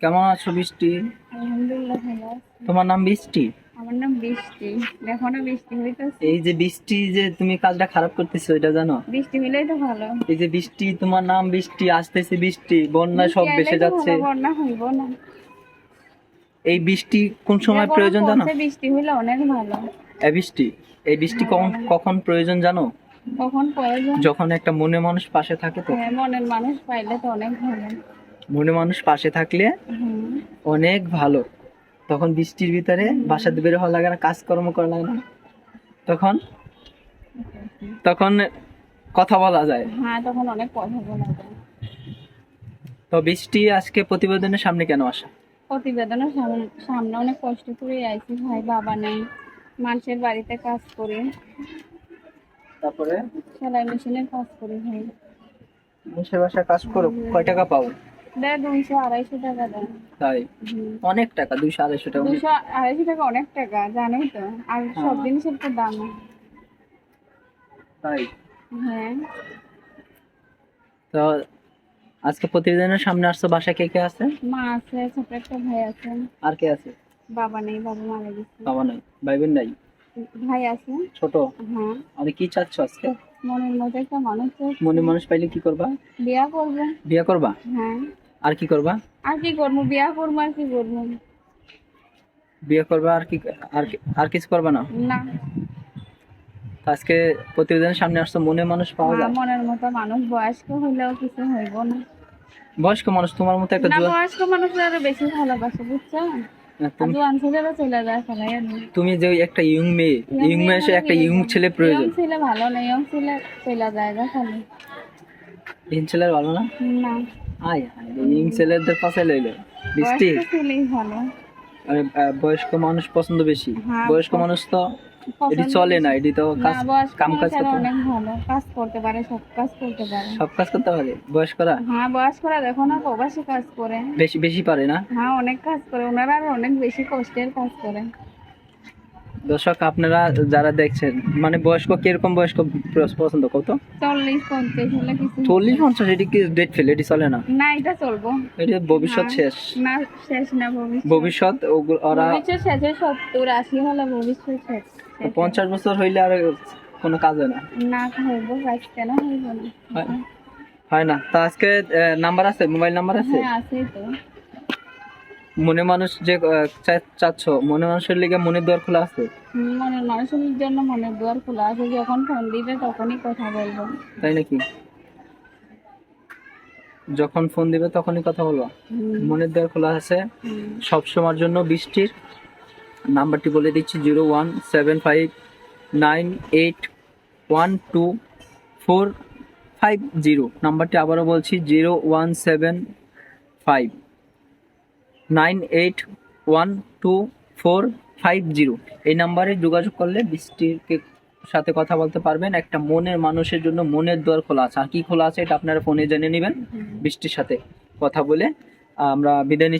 কেমন আছো বৃষ্টি? আলহামদুলিল্লাহ ভালো তোমার নাম বৃষ্টি? আমার নাম বৃষ্টি। দেখো না বৃষ্টি হইতেছে। এই যে বৃষ্টি যে তুমি কাজটা খারাপ করতেছো এটা জানো? বৃষ্টি হইলেই তো ভালো। এই যে বৃষ্টি তোমার নাম বৃষ্টি আসতেছে বৃষ্টি বন্যা সব ভেসে যাচ্ছে। বন্যা হইব না। এই বৃষ্টি কোন সময় প্রয়োজন জানো? বৃষ্টি হইলে অনেক ভালো। এই বৃষ্টি এই বৃষ্টি কখন কখন প্রয়োজন জানো? কখন প্রয়োজন? যখন একটা মনে মানুষ পাশে থাকে তো। হ্যাঁ, মনের মানুষ পাইলে তো অনেক ভালো। মনে মানুষ পাশে থাকলে অনেক ভালো। তখন বৃষ্টির ভিতরে বাসাতে বের হওয়া লাগে না কাজকর্ম করা লাগে না। তখন তখন কথা বলা যায়। হ্যাঁ তখন অনেক কথা বলা যায়। তো বৃষ্টি আজকে প্রতিবেদনের সামনে কেন আসা? প্রতিবেদনের সামনে সামনে অনেক কষ্ট করে আইছি ভাই বাবা নেই মানুষের বাড়িতে কাজ করি। তারপরে? সেলাই মেশিনের কাজ করি ভাই। বাসায় কাজ করো কয় টাকা পাও? দেয় দুইশো আড়াইশো টাকা দেয় তাই? অনেক টাকা দুইশো আড়াইশো টাকা আড়াইশো টাকা অনেক টাকা জানোই তো। আর সব জিনিসের তো দাম। তাই? হ্যাঁ। তো আজকে প্রতিবেদনের সামনে আসছো বাসায় কে কে আছে? মা আছে ছোট একটা ভাই আছে। আর কে আছে? বাবা নেই বাবা মারা গেছে। বাবা নাই ভাই বোন নাই? ভাই আছে। ছোট? হ্যাঁ। আর কি চাচ্ছ আজকে? মনের মতো একটা মানুষ। মনে মানুষ পাইলে কি করবা? বিয়া করব। বিয়ে করবা? হ্যাঁ। আর কি করবা? আর কি করব? বিয়া করব আর কি করব? বিয়ে করবা আর কি আর কিছু করবা না? না। আজকে প্রতিবেদনের সামনে আসছো মনে মানুষ পাওয়া যায়? মনের মতো মানুষ বয়স্ক হইলেও কিছু হইব না। বয়স্ক মানুষ তোমার মতো একটা না বয়স্ক মানুষরা আরও বেশি ভালোবাসে বুঝছ? তুমি যে একটা ইয়ং মেয়ে ইয়ং মেয়ে একটা ইয়ং ছেলে প্রয়োজন। ইয়ং ছেলে ভালো না ইয়ং ছেলে চলে যায় ইয়ং ছেলের ভালো না? না। আয় ছেলেদের পাশে লইলো। বৃষ্টি। বয়স্ক আরে, বয়স্ক মানুষ পছন্দ বেশি। হ্যাঁ, বয়স্ক মানুষ তো এটি চলে না এটি তো কাজ কাম কাজ করতে অনেক ভালো। কাজ করতে পারে সব কাজ করতে পারে। সব কাজ করতে পারে বয়স্করা? হ্যাঁ বয়স্করা দেখো না প্রবাসী কাজ করে। বেশি বেশি পারে না? হ্যাঁ অনেক কাজ করে। ওনারা আরও অনেক বেশি কষ্টের কাজ করে। দর্শক আপনারা যারা দেখছেন মানে বয়স্ক কীরকম বয়স্ক পছন্দ কত? চল্লিশ পঞ্চাশ চল্লিশ পঞ্চাশ এটি কি ডেট ফেলে এটি চলে না? না এটা চলবো। এটি ভবিষ্যৎ। শেষ। না শেষ না ভবিষ্যৎ। ওরা ভবিষ্যৎ শেষে সত্তর আশি হলে ভবিষ্যৎ শেষ। পঞ্চাশ বছর হইলে আর কোনো কাজ না? না হইব কাজ কেন হইব না? হয়- না। তা আজকে নাম্বার আছে? মোবাইল নাম্বার আছে? হ্যাঁ আছেই তো। মনে মানুষ যে চাচ্ছ মনে মানুষের লিগে মনের দ্বার খোলা আছে? মনের মানুষের জন্য মনের দুয়ার খোলা আছে যখন ফোন দিবে তখনই কথা বলব। তাই নাকি? যখন ফোন দিবে তখনই কথা বলব? মনের দ্বার খোলা আছে। সব সময়ের জন্য বৃষ্টির নাম্বারটি বলে দিচ্ছি zero one seven five nine eight one two four five zero. নাম্বারটি আবারও বলছি zero one seven five. Nine eight one two four five zero. এই নাম্বারে যোগাযোগ করলে বৃষ্টিকে সাথে কথা বলতে পারবেন। একটা মনের মানুষের জন্য মনের দোয়ার খোলা আছে। আর কি খোলা আছে এটা আপনারা ফোনে জেনে নেবেন। বৃষ্টির সাথে কথা বলে আমরা বিদায়।